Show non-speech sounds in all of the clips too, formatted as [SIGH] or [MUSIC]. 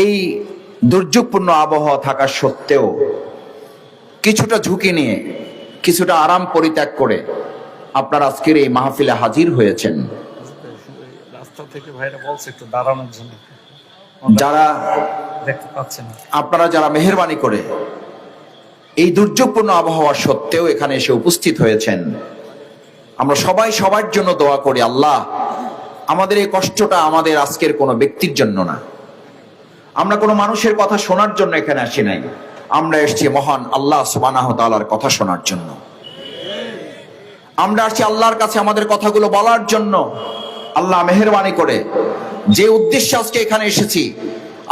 এই দুর্যোগপূর্ণ আবহাওয়া থাকা সত্ত্বেও কিছুটা ঝুঁকি নিয়ে কিছুটা আরাম পরিত্যাগ করে আপনার আজকের এই মাহফিলে হাজির হয়েছেন। যারা আপনারা যারা মেহরবানি করে এই দুর্যোগপূর্ণ আবহাওয়া সত্ত্বেও এখানে এসে উপস্থিত হয়েছেন আমরা সবাই সবার জন্য দোয়া করি আল্লাহ আমাদের এই কষ্টটা আমাদের আজকের কোনো ব্যক্তির জন্য না। আমরা কোনো মানুষের কথা শোনার জন্য এখানে আসি নাই। আমরা এসছি মহান আল্লাহ সুবানাহ তালার কথা শোনার জন্য। আমরা আসছি আল্লাহর কাছে আমাদের কথাগুলো বলার জন্য। আল্লাহ মেহরবানি করে যে উদ্দেশ্যে আজকে এখানে এসেছি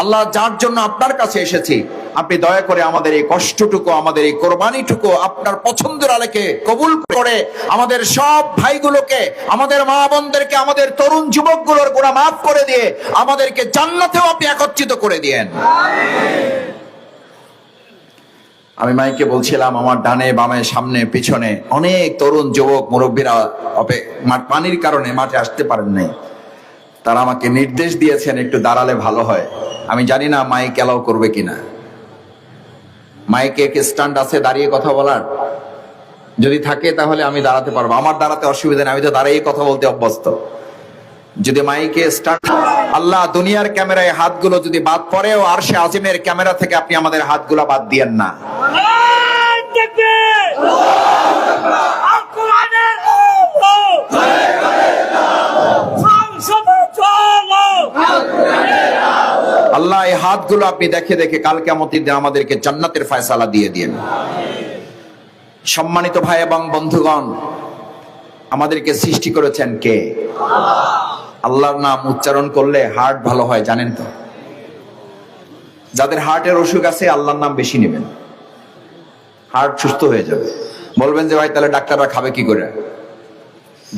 আল্লাহ যার জন্য আপনার কাছে এসেছি, আপনি দয়া করে আমাদের এই কষ্টটুকু, আমাদের এই কোরবানিটুকু, আপনার পছন্দের আলেকে কবুল করে আমাদের সব ভাইগুলোকে, আমাদের মা বোনদেরকে, আমাদের তরুণ যুবকগুলোর গোড়া মাফ করে দিয়ে আমাদেরকে জান্নাতেও আপনি একত্রিত করে দিয়েন। আমি মাইকে বলছিলাম, আমার ডানে, বামে, সামনে, পিছনে অনেক তরুণ যুবক, মুরব্বীরা পানির কারণে মাঠে আসতে পারেন নাই। তারা আমাকে নির্দেশ দিয়েছেন একটু দাঁড়ালে ভালো হয়। আমি জানি না মাইক এলাও করবে কিনা। মাইকে কি স্ট্যান্ড আছে দাঁড়িয়ে কথা বলার? যদি থাকে তাহলে আমি দাঁড়াতে পারব। আমার দাঁড়াতে অসুবিধা নেই, আমি তো দাঁড়িয়ে কথা বলতে অভ্যস্ত। যদি মাইকে স্টার্ট আল্লাহ দুনিয়ার ক্যামেরায় হাতগুলো যদি বাদ পড়েও আর সে আজিমের ক্যামেরা থেকে আপনি আমাদের হাতগুলো বাদ দিয়েন না। আল্লাহ, এই হাতগুলো আপনি দেখে দেখে কাল কেমতির দিন আমাদেরকে জান্নাতের ফয়সালা দিয়ে দিন সম্মানিত ভাই এবং বন্ধুগণ, আমাদেরকে সৃষ্টি করেছেন কে? আল্লাহর নাম উচ্চারণ করলে হার্ট ভালো হয়, জানেন তো? যাদের হার্টের অসুখ আছে, আল্লাহর নাম বেশি নেবেন। হার্ট সুস্থ হয়ে যাবে। বলবেন যে, ভাই, তাহলে ডাক্তাররা খাবে কি করে?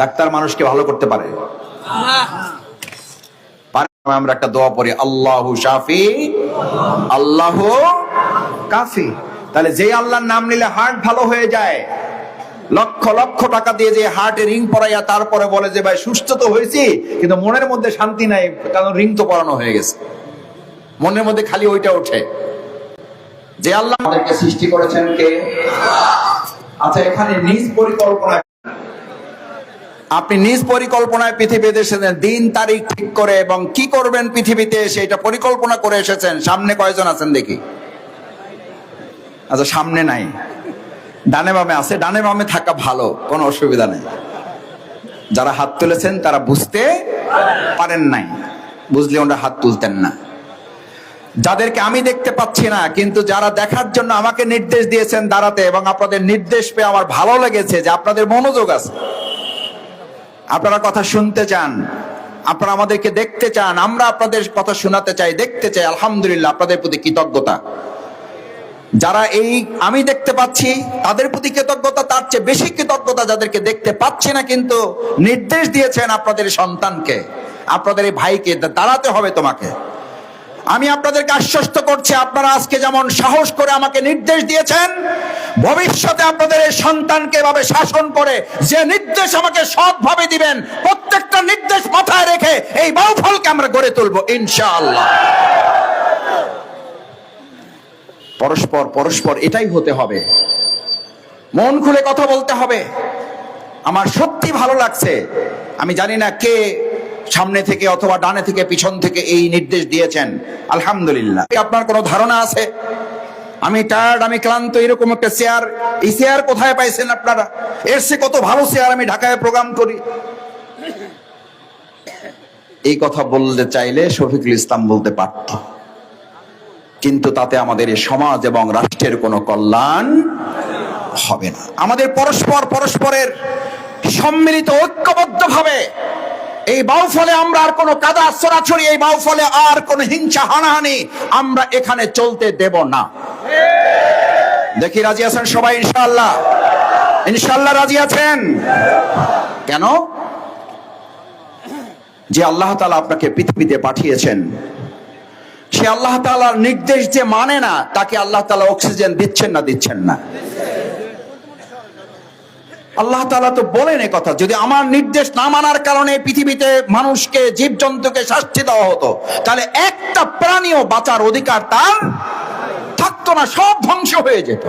ডাক্তার মানুষকে ভালো করতে পারে। আমরা একটা দোয়া পড়ি, আল্লাহু শাফি, আল্লাহ কাফি। তাহলে যে আল্লাহর নাম নিলে হার্ট ভালো হয়ে যায়। লক্ষ লক্ষ টাকা দিয়ে যে হার্টে রিং পরাইয়া তারপরে বলে যে, ভাই, সুস্থ তো হয়েছি, কিন্তু মনের মধ্যে শান্তি নাই, কারণ রিং তো পরানো হয়ে গেছে। মনের মধ্যে খালি ওইটা ওঠে। যে আল্লাহ আমাদেরকে সৃষ্টি করেছেন কে? আচ্ছা এখানে নিজ পরিকল্পনা আপনি নিজ পরিকল্পনায় পৃথিবীতে এসেছেন দিন, তারিখ ঠিক করে এবং কি করবেন পৃথিবীতে এসে এটা পরিকল্পনা করে এসেছেন। সামনে কয়জন আছেন দেখি? আচ্ছা সামনে নাই। ডানে বামে আছে। ডানে বামে থাকা ভালো, কোনো অসুবিধা নেই। যারা হাত তুলেছেন, তারা বুঝতে পারেন নাই। বুঝলে ওনারা হাত তুলতেন না। যাদেরকে আমি দেখতে পাচ্ছি না, কিন্তু যারা দেখার জন্য আমাকে নির্দেশ দিয়েছেন দাঁড়াতে এবং আপনাদের নির্দেশ পেয়ে আমার ভালো লেগেছে যে আপনাদের মনোযোগ আছে। আপনারা কথা শুনতে চান, আপনারা আমাদেরকে দেখতে চান, আমরা আপনাদের কথা শোনাতে চাই, দেখতে চাই, আলহামদুলিল্লাহ আপনাদের প্রতি কৃতজ্ঞতা। যারা এই আমি দেখতে পাচ্ছি, তাদের প্রতি কৃতজ্ঞতা, তার চেয়ে বেশি কৃতজ্ঞতা যাদেরকে দেখতে পাচ্ছি না, কিন্তু নির্দেশ দিয়েছেন আপনাদের সন্তানকে, আপনাদের এই ভাইকে, দাঁড়াতে হবে তোমাকে। আমি আপনাদেরকে আশ্বস্ত করছি, আপনারা আজকে যেমন সাহস করে আমাকে নির্দেশ দিয়েছেন, ভবিষ্যতে আপনাদের এই সন্তানকে এভাবে শাসন করে যে নির্দেশ আমাকে সৎভাবে দিবেন, প্রত্যেকটা নির্দেশ মাথায় রেখে এই বাউফলকে আমরা গড়ে তুলবো, ইনশাআল্লাহ। পরস্পর পরস্পর এটাই হতে হবে। মন খুলে কথা বলতে হবে। আমার সত্যি ভালো লাগছে। আমি জানি না কে সামনে থেকে অথবা ডানে থেকে পিছন থেকে এই নির্দেশ দিয়েছেন। আলহামদুলিল্লাহ। আপনার কোনো ধারণা আছে? আমি টায়ার্ড আমি ক্লান্ত, এরকম একটা চেয়ার এই চেয়ার কোথায় পাইছেন আপনারা? এর সে কত ভালো চেয়ার আমি ঢাকায় প্রোগ্রাম করি। এই কথা বলতে চাইলে শফিকুল ইসলাম বলতে পারত। কিন্তু তাতে আমাদের সমাজ এবং রাষ্ট্রের কোনো কল্যাণ হবে না। আমাদের পরস্পর পরস্পরের সম্মিলিত ঐক্যবদ্ধ ভাবে এই বাউফলে আমরা আর কোনো কাদা ছড়াছড়ি, এই বাউফলে আর কোনো হিংসা হানাহানি আমরা এখানে চলতে দেব না। দেখি রাজি আছেন সবাই, ইনশাআল্লাহ? ইনশাআল্লাহ রাজি আছেন? কেন? যে আল্লাহ তাআলা আপনাকে পৃথিবীতে পাঠিয়েছেন। সে আল্লাহ তাআলার নির্দেশ যে মানে না, তাকে আল্লাহ তালা অক্সিজেন দিচ্ছেন না দিচ্ছেন না। আল্লাহ তালা তো বলেন কথা, যদি আমার নির্দেশ না মানার কারণে পৃথিবীতে মানুষকে জীবজন্তুকে শাস্তি দেওয়া হতো, তাহলে একটা প্রাণীও বাঁচার অধিকার তার থাকতো না, সব ধ্বংস হয়ে যেত।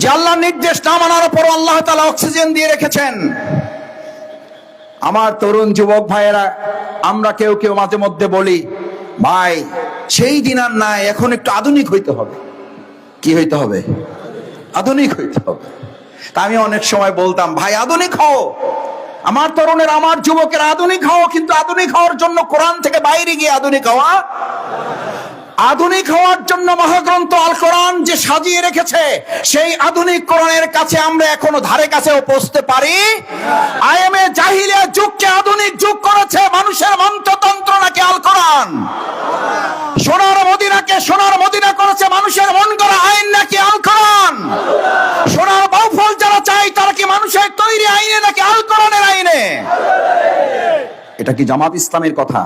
যে আল্লাহ নির্দেশ না মানার পর আল্লাহ তালা অক্সিজেন দিয়ে রেখেছেন। আমার তরুণ যুবক ভাইয়েরা, আমরা কেউ কেউ মাঝে মধ্যে বলি, ভাই, সেই দিন আর নাই, এখন একটু আধুনিক হইতে হবে। কি হইতে হবে? আধুনিক হইতে হবে। তা আমি অনেক সময় বলতাম, ভাই, আধুনিক হও। আমার তরুণের, আমার যুবকের আধুনিক হও, কিন্তু আধুনিক হওয়ার জন্য কোরআন থেকে বাইরে গিয়ে আধুনিক হওয়া। আধুনিক হওয়ার জন্য মহাগ্রন্থ আল কোরআন যে সাজিয়ে রেখেছে, সেই আধুনিক কোরআনের কাছে আমরা এখনও ধারে কাছেও পৌঁছতে পারি। আইএমএ জাহিলিয়া যুগকে আধুনিক যুগ করেছে, মানুষের মন্ত্রতন্ত্র নাকি আল কোরআন? সোনার মদিনাকে সোনার মদিনা করেছে, মানুষের মন করা আইন নাকি আল কোরআন সোনার বাউফল যারা চাই তারা কি মানুষের তৈরি আইনে নাকি আল কোরআনের আইনে এটা কি জামাত ইসলামের কথা?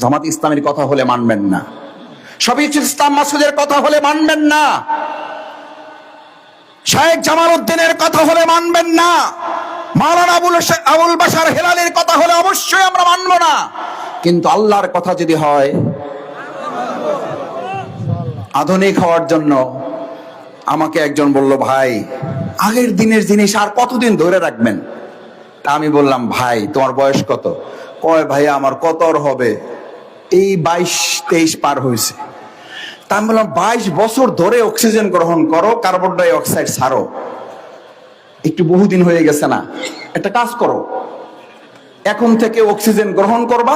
জামাত ইসলামের কথা হলে মানবেন না। শফিকুল ইসলাম মাসুদের কথা হলে মানবেন না। শাহেক জামাল উদ্দিনের কথা হলে মানবেন না। আবুল বাসার হেলালের কথা হলে অবশ্যই আমরা মানব না। কিন্তু আল্লাহর কথা যদি হয়, আধুনিক হওয়ার জন্য আমাকে একজন বলল, ভাই, আগের দিনের জিনিস আর কতদিন ধরে রাখবেন? তা আমি বললাম, ভাই, তোমার বয়স কত? কয় ভাই আমার কত আর হবে? এই বাইশ, তেইশ পার হয়েছে। তা আমি বললাম, বাইশ বছর ধরে অক্সিজেন গ্রহণ করো, কার্বন ডাই অক্সাইড ছাড়ো। একটু বহুদিন হয়ে গেছে না, একটা কাজ করো। এখন থেকে অক্সিজেন গ্রহণ করবা,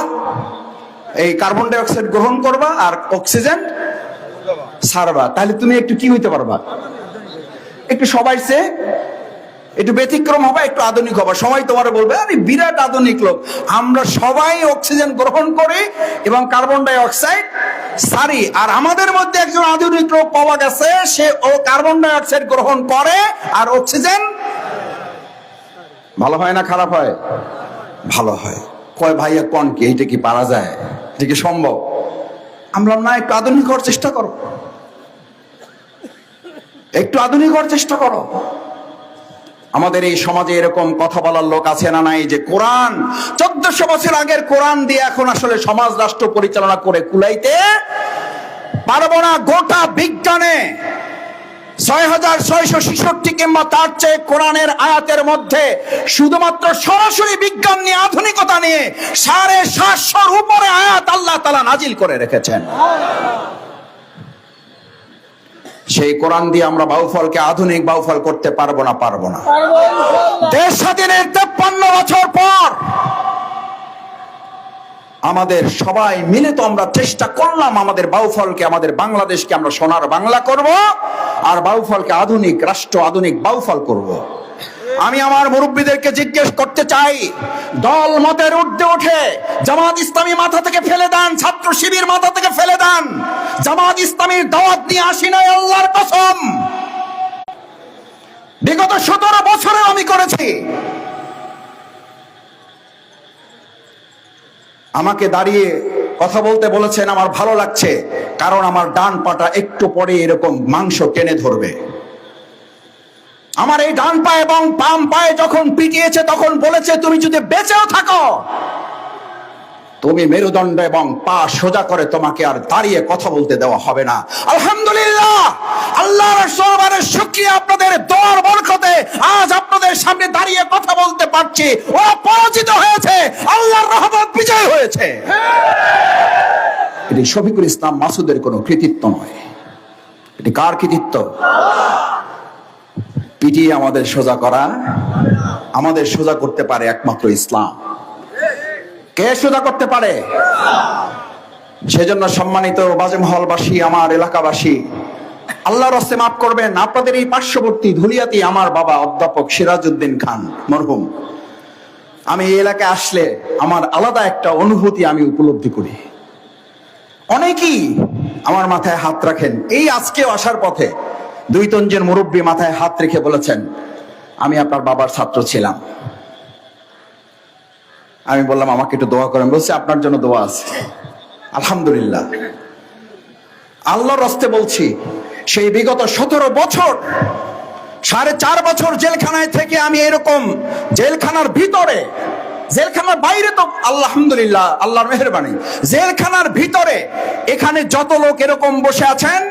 এই কার্বন ডাই অক্সাইড গ্রহণ করবা আর অক্সিজেন ছাড়বা। তাহলে তুমি একটু কি হইতে পারবা? একটু সবাই সে একটু ব্যতিক্রম হবে, একটু আধুনিক হবে। সবাই তোমার বলবে, আরে বিরাট আধুনিক লোক। আমরা সবাই অক্সিজেন গ্রহণ করি এবং কার্বন ডাই অক্সাইড সারি। আর আমাদের মধ্যে একজন আধুনিক লোক পাওয়া গেছে, সে ও কার্বন ডাই অক্সাইড গ্রহণ করে আর অক্সিজেন ভালো হয় না খারাপ হয়? ভালো হয়। কয় ভাইয়া কোন কি? এইটা কি পারা যায়? এটা কি সম্ভব? আমরা না, একটু আধুনিক হওয়ার চেষ্টা করো। একটু আধুনিক হওয়ার চেষ্টা করো। আমাদের এই সমাজে এরকম কথা বলার লোক আছে না নাই যে কোরআন, চোদ্দশো বছর আগের কোরআন দিয়ে এখন আসলে সমাজ রাষ্ট্র পরিচালনা করে কুলাইতে পারব না গোটা বিজ্ঞানে। ছয় হাজার ছয়শো ছেষট্টি কিংবা তার চেয়ে কোরআনের আয়াতের মধ্যে শুধুমাত্র সরাসরি বিজ্ঞান নিয়ে, আধুনিকতা নিয়ে সাড়ে সাতশোর উপরে আয়াত আল্লাহ তালা নাজিল করে রেখেছেন। সেই কোরআন দিয়ে আমরা বাউফলকে আধুনিক বাউফল করতে পারব না পারব না দেশ স্বাধীনের তেপ্পান্ন বছর পর আমাদের সবাই মিলে তো আমরা চেষ্টা করলাম আমাদের বাউফলকে আমাদের বাংলাদেশকে আমরা সোনার বাংলা করব আর বাউফলকে আধুনিক রাষ্ট্র আধুনিক বাউফল করব। আমি আমার মুরব্বীদেরকে জিজ্ঞেস করতে চাই। দল মতের ঊর্ধ্বে ওঠে জামাত ইসলামী মাথা থেকে ফেলে দেন, ছাত্র শিবির মাথা থেকে ফেলে দেন। জামাত ইসলামীর দাওয়াত নিয়ে আসি নাই আল্লাহর কসম। বিগত সতেরো বছরে আমি করেছি। আমাকে দাঁড়িয়ে কথা বলতে বলেছেন, আমার ভালো লাগছে, কারণ আমার ডান পাটা একটু পরে এরকম মাংস টেনে ধরবে। আমার এই ডান পা এবং বাম পায়ে যখন পিটিয়েছে, তখন বলেছে, তুমি যদি বেঁচেও থাকো, তুমি মেরুদণ্ড এবং পা সোজা করে তোমাকে আর দাঁড়িয়ে কথা বলতে দেওয়া হবে না। আলহামদুলিল্লাহ! আল্লাহর সরবারের আপনাদের দোয়ার বরকতে আজ আপনাদের সামনে দাঁড়িয়ে কথা বলতে পারছি। ওরা পরাজিত হয়েছে, আল্লাহর রহমত বিজয় হয়েছে। এটি শফিকুল ইসলাম মাসুদের কোনো কৃতিত্ব নয়। এটি কার কৃতিত্ব? পিটিয়ে আমাদের সোজা করা, আমাদের সোজা করতে পারে একমাত্র ইসলাম। কে সোজা করতে পারে? সেজন্য সম্মানিত বাজেমহলবাসী আমার এলাকাবাসী, আল্লাহর হস্তে মাফ করবেন, আপনাদের এই পার্শ্ববর্তী ধুলিয়াতি আমার বাবা অধ্যাপক সিরাজউদ্দিন খান, মরহুম। আমি এই এলাকায় আসলে আমার আলাদা একটা অনুভূতি আমি উপলব্ধি করি। অনেকেই আমার মাথায় হাত রাখেন, এই আজকেও আসার পথে দুই তঞ্জের মুরব্বী মাথায় হাত রেখে বলেছেন, আমি আপনার বাবার ছাত্র ছিলাম। আমি বললাম, আমাকে একটু দোয়া করেন। বলছে, আপনার জন্য দোয়া আছে। আলহামদুলিল্লাহ। আল্লাহর রস্তে বলছি, সেই বিগত সতেরো বছর, সাড়ে চার বছর জেলখানায় থেকে আমি এরকম জেলখানার ভিতরে, জেলখানার বাইরে তো আলহামদুলিল্লাহ, আল্লাহর মেহরবানি, জেলখানার ভিতরে এখানে যত লোক এরকম বসে আছেন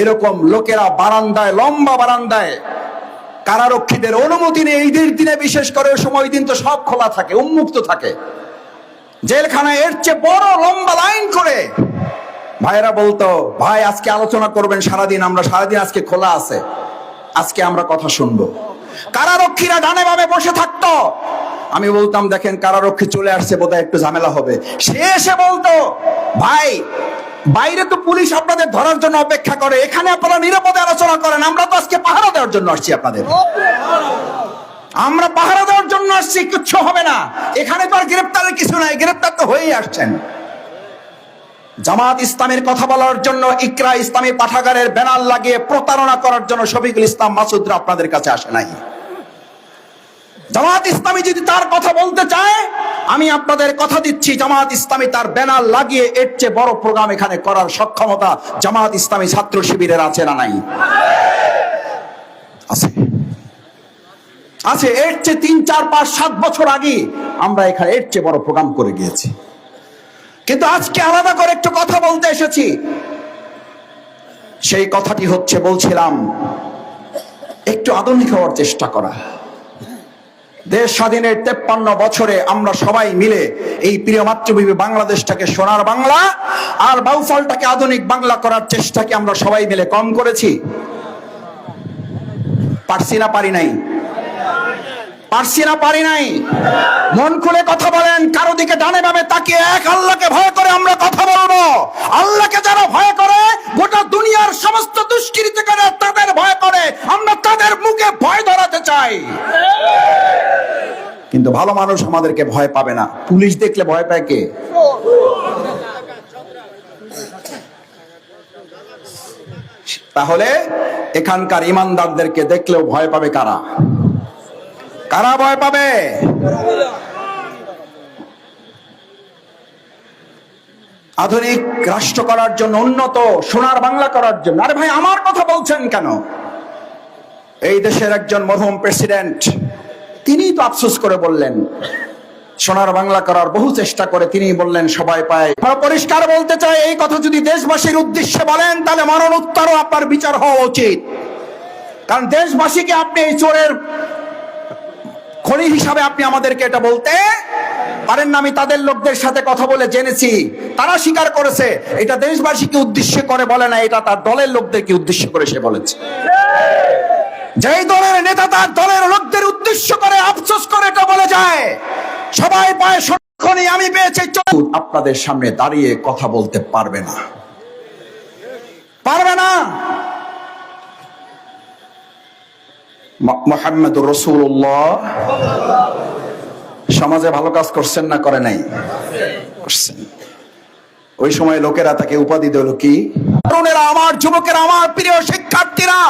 এরকম লোকেরা বারান্দায়, লম্বা বারান্দায় কারারক্ষীদের অনুমতি নেই ঈদের দিনে বিশেষ করে সময় দিন তো সব খোলা থাকে, উন্মুক্ত থাকে। জেলখানায় এর চেয়ে বড় লম্বা লাইন করে। ভাইরা বলতো, ভাই, আজকে আলোচনা করবেন সারাদিন, আমরা সারাদিন আজকে খোলা আছে। আজকে আমরা কথা শুনব। কারারক্ষীরা ডানে ভাবে বসে থাকতো। আমি বলতাম, দেখেন, কারারক্ষী চলে আসছে, বোধহয় একটু ঝামেলা হবে। সে এসে বলতো, ভাই বাইরে তো পুলিশ আপনাদের ধরার জন্য অপেক্ষা করে। এখানে আপনারা নিরাপদে আলোচনা করেন। আমরা তো আজকে পাহারা দেওয়ার জন্য আসছি আপনাদের। আমরা পাহারা দেওয়ার জন্য আসছি, কিচ্ছু হবে না। এখানে তো আর গ্রেপ্তারের কিছু নাই। গ্রেপ্তার তো হয়েই আসছেন। জামাত ইসলামের কথা বলার জন্য, ইকরা ইসলামী পাঠাগারের ব্যানার লাগিয়ে প্রতারণা করার জন্য শফিকুল ইসলাম মাসুদরা আপনাদের কাছে আসে নাই। জামাত ইসলামী যদি তার কথা বলতে চায়, আমি আপনাদের কথা দিচ্ছি, জামাত ইসলামী তার ব্যানার লাগিয়ে এর চেয়ে বড় প্রোগ্রাম এখানে করার সক্ষমতা জামাত ইসলামী ছাত্র শিবিরের আছে না নাই? আছে। আছে, এর চেয়ে তিন, চার, পাঁচ, সাত বছর আগে আমরা এখানে এর চেয়ে বড় প্রোগ্রাম করে গিয়েছি। কিন্তু আজকে আলাদা করে একটু কথা বলতে এসেছি। সেই কথাটি হচ্ছে, বলছিলাম, একটু আধুনিক হওয়ার চেষ্টা করা। দেশ স্বাধীনের তেপ্পান্ন বছরে আমরা সবাই মিলে এই প্রিয় মাতৃভূমি বাংলাদেশটাকে সোনার বাংলা আর বাউফলটাকে আধুনিক বাংলা করার চেষ্টাকে আমরা সবাই মিলে কম করেছি। পারছি না, পারি নাই। পারছি না পারি নাই। মন খুলে কথা বলেন, কারও দিকে ডানে বামে তাকিয়ে এক আল্লাহকে ভয় করে আমরা কথা বলব। আল্লাহকে যারা ভয় করে, গোটা দুনিয়ার সমস্ত দুষ্কৃতি করে তাদের ভয় করে। আমরা তাদের মুখে ভয় ধরাতে চাই। কিন্তু ভালো মানুষ আমাদেরকে ভয় পাবে না। পুলিশ দেখলে ভয় পায় কে? তাহলে এখানকার ইমানদারদেরকে দেখলেও ভয় পাবে কারা? কারা ভয় পাবে? আধুনিক রাষ্ট্র করার জন্য, উন্নত, সোনার বাংলা করার জন্য। আরে ভাই, আমার কথা বলছেন কেন? এই দেশের একজন মরহুম প্রেসিডেন্ট, তিনি তো আফসোস করে বললেন, সোনার বাংলা করার বহু চেষ্টা করে তিনি বললেন, সবাই পায়। পরিষ্কার বলতে চাই, এই কথা যদি দেশবাসীর উদ্দেশ্যে বলেন, তাহলে মরণ উত্তরও আপনার বিচার হওয়া উচিত। কারণ দেশবাসীকে আপনি এই চোরের খনি হিসাবে আপনি আমাদেরকে এটা বলতে পারেন না, আমি তাদের লোকদের সাথে কথা বলে জেনেছি। তারা স্বীকার করেছে, এটা দেশবাসীকে উদ্দেশ্য করে বলে না, এটা তার দলের লোকদেরকে উদ্দেশ্য করে সে বলেছে। যেই দলের নেতা তার দলের লোকদের উদ্দেশ্য করে আফসোস করে এটা বলে যায়। সবাই পায় খনি, আমি পেয়েছি। আপনাদের সামনে দাঁড়িয়ে কথা বলতে পারবে না। পারবে না। মোহাম্মদ রসুল্লাহ সমাজে ভালো কাজ করছেন না করে নাই? করছেন। ওই সময় লোকেরা তাকে উপাধি দিল কি? আমার যুবকেরা, আমার প্রিয় শিক্ষার্থীরা,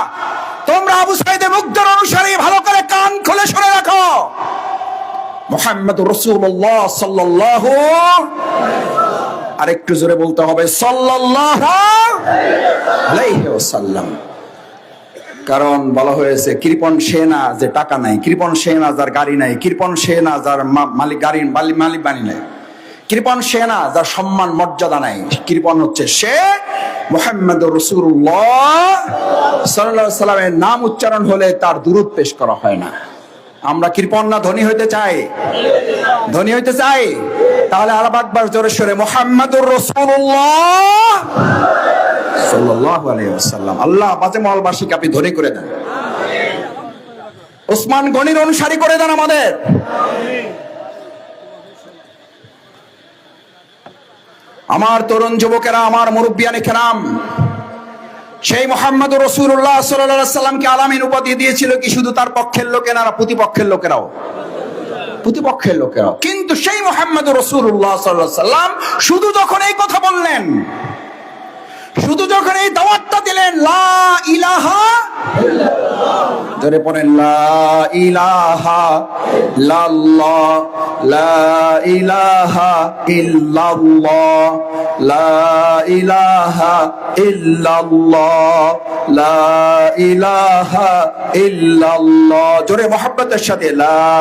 তোমরা আবু সাইদে মুগ্ধের অনুসারে ভালো করে কান খুলে শুনে রাখো। মোহাম্মদ রসুল্লাহ সাল্লাল্লাহু আর একটু জোরে বলতে হবে, সাল্লাল্লাহু আলাইহি ওয়াসাল্লাম। কারণ বলা হয়েছে, কৃপন সেনা যে টাকা নাই, কৃপন সেনা যার গাড়ি নাই, কৃপন সেনা যার মালিক গাড়ি, মালিক বাণী নাই। কৃপন সেনা যার সম্মান, মর্যাদা নাই। কৃপন হচ্ছে সে মোহাম্মদ রসুল্লাহ নাম উচ্চারণ হলে তার দূরত পেশ করা হয় না। আমরা কৃপন না ধনী হইতে চাই? ধনী হইতে চাই? তাহলে আরব আকবর জোরে সরে মোহাম্মদুর রসুল্লাহ সাল্লাল্লাহু আলাইহি ওয়াসাল্লাম। আল্লাহ বাজে করে দেন। ওসমান গনির অনুসারী করে দেন আমাদের। আমার তরুণ যুবকেরা, আমার মুরব্বিয়ানে কেরাম, সেই মোহাম্মদ রসুল্লাহ সাল্লাহ সাল্লামকে আলামিন উপাধি দিয়েছিল কি শুধু তার পক্ষের লোকেরা প্রতিপক্ষের লোকেরাও? প্রতিপক্ষের লোকেরাও। কিন্তু সেই মোহাম্মদ রসুল্লাহ সাল্লাহ সাল্লাম শুধু যখন এই কথা বললেন শুধু যখন এই দাওয়াতটা দিলেন লা ইলাহা ধরে পড়েন, লা ইলাহা লাল্লাহ লা ইলাহা ইল্লাল্লাহ, লা ইলাহা ইল্লাল্লাহ, লা ইলাহা ইল্লাল্লাহ। জোরে মোহাব্বতের সাথে, লা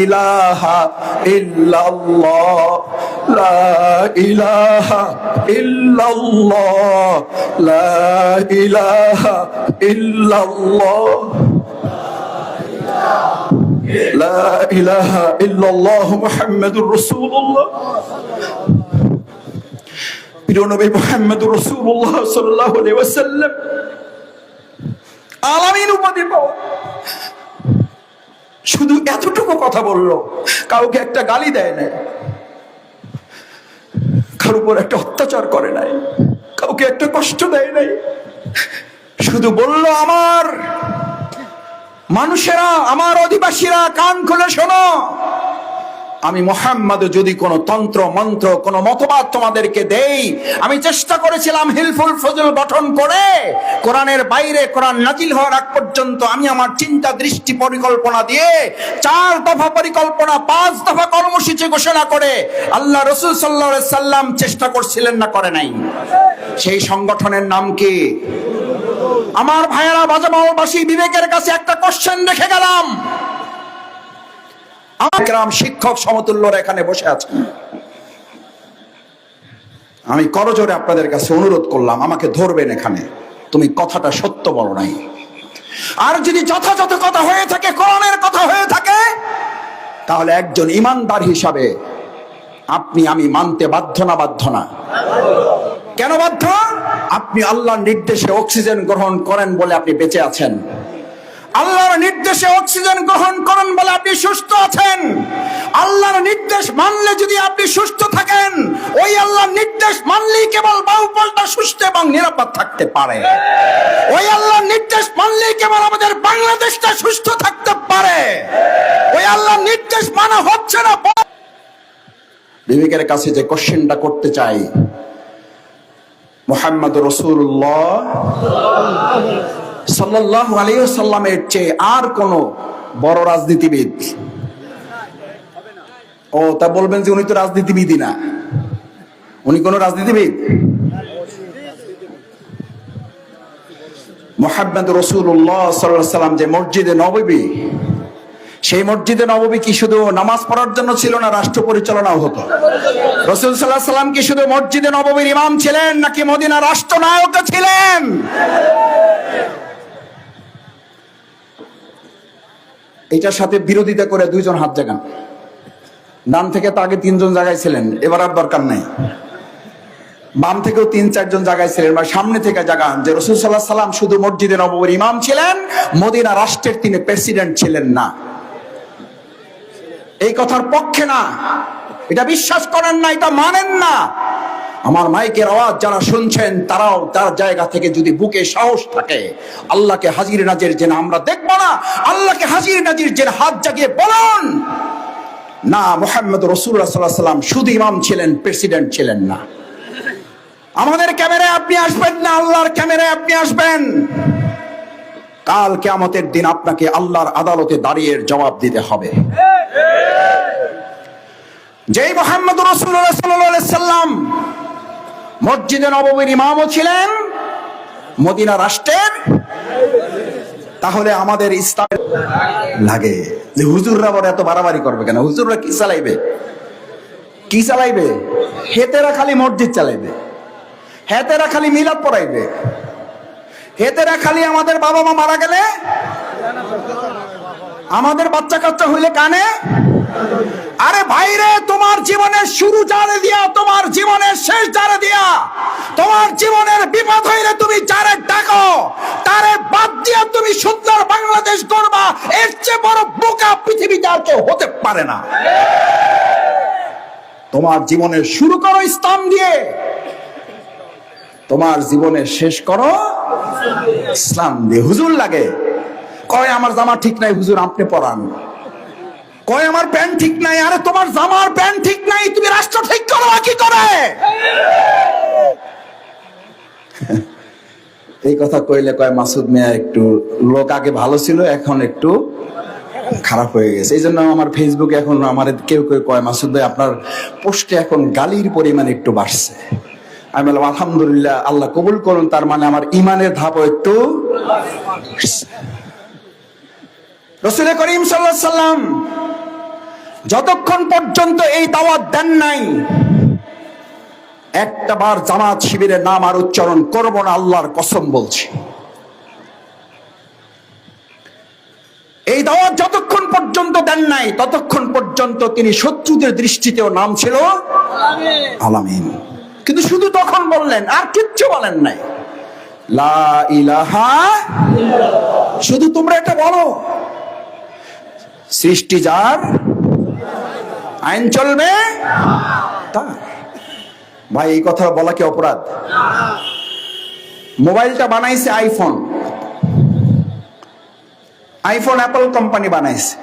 ইলাহা ইল্লাল্লাহ, লা ইলাহা ইল্লাল্লাহ, লা ইলাহা ইল্লাল্লাহ। لا إله إلا الله محمد رسول الله প্রিয় নবী মুহাম্মদ রাসূলুল্লাহ সাল্লাল্লাহু আলাইহি ওয়াসাল্লাম আলামিন উপাধি পাওয়া শুধু এতটুকু কথা বললো কাউকে একটা গালি দেয় নাই কার উপর একটা অত্যাচার করে নাই কাউকে একটা কষ্ট দেয় নাই শুধু বলল আমার মানুষেরা, আমার অধিবাসীরা, কান খুলে শোনো। আমি মোহাম্মদ যদি কোনো তন্ত্র, মন্ত্র, কোনো মতবাদ তোমাদেরকে দেই, আমি চেষ্টা করেছিলাম হিলফুল ফজল গঠন করে, কোরআনের বাইরে কোরআন নাজিল হওয়ার আগ পর্যন্ত আমি আমার চিন্তা, দৃষ্টি পরিকল্পনা দিয়ে চার দফা পরিকল্পনা, পাঁচ দফা কর্মসূচি ঘোষণা করে আল্লাহ রসুল সাল্লাহ সাল্লাম চেষ্টা করছিলেন না, করে নাই। সেই সংগঠনের নাম কি? আমার ভাইয়েরা বাজামাওবাসী বিবেকের কাছে একটা কোশ্চেন রেখে গেলাম। আমার গ্রাম শিক্ষক সমতুল্যরা এখানে বসে আছেন আমি করজোরে আপনাদের কাছে অনুরোধ করলাম, আমাকে ধরবেন এখানে। তুমি কথাটা সত্য বলো নাই। আর যদি যথাযথ কথা হয়ে থাকে, কোরআনের কথা হয়ে থাকে, তাহলে একজন ইমানদার হিসাবে আপনি আমি মানতে বাধ্য না বাধ্য না? কেন বাধ্য? আপনি আল্লাহর নির্দেশে অক্সিজেন গ্রহণ করেন বলে আপনি বেঁচে আছেন। আল্লাহর নির্দেশে অক্সিজেন গ্রহণ করেন বলে আপনি সুস্থ আছেন। আল্লাহর নির্দেশ মানলে যদি আপনি সুস্থ থাকেন, ওই আল্লাহর নির্দেশ মানলেই কেবল বাহুপলটা সুস্থ এবং নিরাপদ থাকতে পারে। ওই আল্লাহর নির্দেশ মানলেই কেবল আমাদের বাংলাদেশটা সুস্থ থাকতে পারে। ওই আল্লাহর নির্দেশ মানা হচ্ছে না। বিবেকের কাছে যে কোশ্চেনটা করতে চাই মোহাম্মদ রসুল্লাহ সাল্লাহ আলিয়াল্লামের চেয়ে আর কোন বড় রাজনীতিবিদ। ও, তা বলবেন যে উনি তো রাজনীতিবিদই না। উনি কোন রাজনীতিবিদ? মোহাম্মদ রসুল্লাহ সাল্লাহ সাল্লাম যে মসজিদে নববী সেই মসজিদে নববী কি শুধু নামাজ পড়ার জন্য ছিল না রাষ্ট্র পরিচালনাও হতো? রসুল সাল্লাহ সাল্লাম কি শুধু মসজিদে নববীর ইমাম ছিলেন নাকি মদিনা রাষ্ট্রনায়ক ছিলেন? এটার সাথে বিরোধিতা করে দুইজন হাত জাগান। ডান থেকে তো আগে তিনজন জায়গায় ছিলেন, এবার আর দরকার নাই। বাম থেকেও তিন, চারজন জায়গায় ছিলেন, বা সামনে থেকে জাগান যে রসুল সাল্লাহ সাল্লাম শুধু মসজিদে নববীর ইমাম ছিলেন, মদিনা রাষ্ট্রের তিনি প্রেসিডেন্ট ছিলেন না। এই কথার পক্ষে না। এটা বিশ্বাস করেন না, এটা মানেন না। আমার মাইকের আওয়াজ যারা শুনছেন, তারাও তার জায়গা থেকে যদি বুকে সাহস থাকে, আল্লাহকে হাজির নাজির যেন আমরা দেখব না। আল্লাহকে হাজির নাজির যেন হাত জাগিয়ে বলুন। না, মোহাম্মদ রসুল্লাহ সাল্লাহ সাল্লাম শুধু ইমাম ছিলেন, প্রেসিডেন্ট ছিলেন না। আমাদের ক্যামেরায় আপনি আসবেন না, আল্লাহর ক্যামেরায় আপনি আসবেন। কাল কেয়ামতের দিন আপনাকে আল্লাহর আদালতে দাঁড়িয়ে জবাব দিতে হবে। যেই মোহাম্মদ রসুল্লাহ সাল্লাহ সাল্লাম মসজিদে নবমীর ইমামও ছিলেন, মদিনা রাষ্ট্রের, তাহলে আমাদের ইসলাম লাগে। যে হুজুররা বড় এত বাড়াবাড়ি করবে কেন? হুজুররা কি চালাইবে? কি চালাইবে? হেতেরা খালি মসজিদ চালাইবে। হেতেরা খালি মিলাদ পড়াইবে। হেতেরা খালি আমাদের বাবা মা মারা গেলে, আমাদের বাচ্চা কাচ্চা হইলে কানে আরে ভাইরে, তোমার জীবনের শুরু জারে দিয়া, তোমার জীবনের শেষ জারে দিয়া। তোমার জীবনের বিপদ হইলে তুমি যারে ডাকো, তারে বাদ দিয়া তুমি সুন্দর বাংলাদেশ গড়বা, এর চেয়ে বড় বোকা পৃথিবীতে আর কেউ হতে পারে না। তোমার জীবনের শুরু করো ইসলাম দিয়ে। তোমার জীবনের শেষ করো ইসলাম দিয়ে। হুজুর লাগে। কয়, আমার জামা ঠিক নাই, হুজুর, আপনি পড়ান। কয়, আমার প্যান্ট ঠিক নাই? আরে, তোমার জামার প্যান্ট ঠিক নাই। তুমি রাষ্ট্র ঠিক করো কি করে? [LAUGHS] এই কথা কইলে কয়, মাসুদ মিয়া একটু লোক আগে ভালো ছিল, এখন একটু খারাপ হয়ে গেছে। এই জন্য আমার ফেসবুকে এখন আমার কেউ কেউ কয়, মাসুদ ভাই, আপনার পোস্টে এখন গালির পরিমাণ একটু বাড়ছে। আমি বললাম, আলহামদুলিল্লাহ, আল্লাহ কবুল করুন, তার মানে আমার ইমানের ধাপ একটু রসুল করিম সাল্লাহ সাল্লাম যতক্ষণ পর্যন্ত এই দাওয়াত দেন নাই, একটা বার জামাত শিবিরের নাম আর উচ্চারণ করব না, আল্লাহর কসম বলছি। এই দাওয়াত যতক্ষণ পর্যন্ত দেন নাই, ততক্ষণ পর্যন্ত তিনি শত্রুদের দৃষ্টিতেও নাম ছিল আলামিন। কিন্তু শুধু তখন বললেন, আর কিচ্ছু বলেন নাই। শুধু তোমরা এটা বলো। সৃষ্টি যার আইন চলবে? তা। ভাই, এই কথা বলা কি অপরাধ? মোবাইলটা বানাইছে আইফোন। আইফোন অ্যাপল কোম্পানি বানাইছে।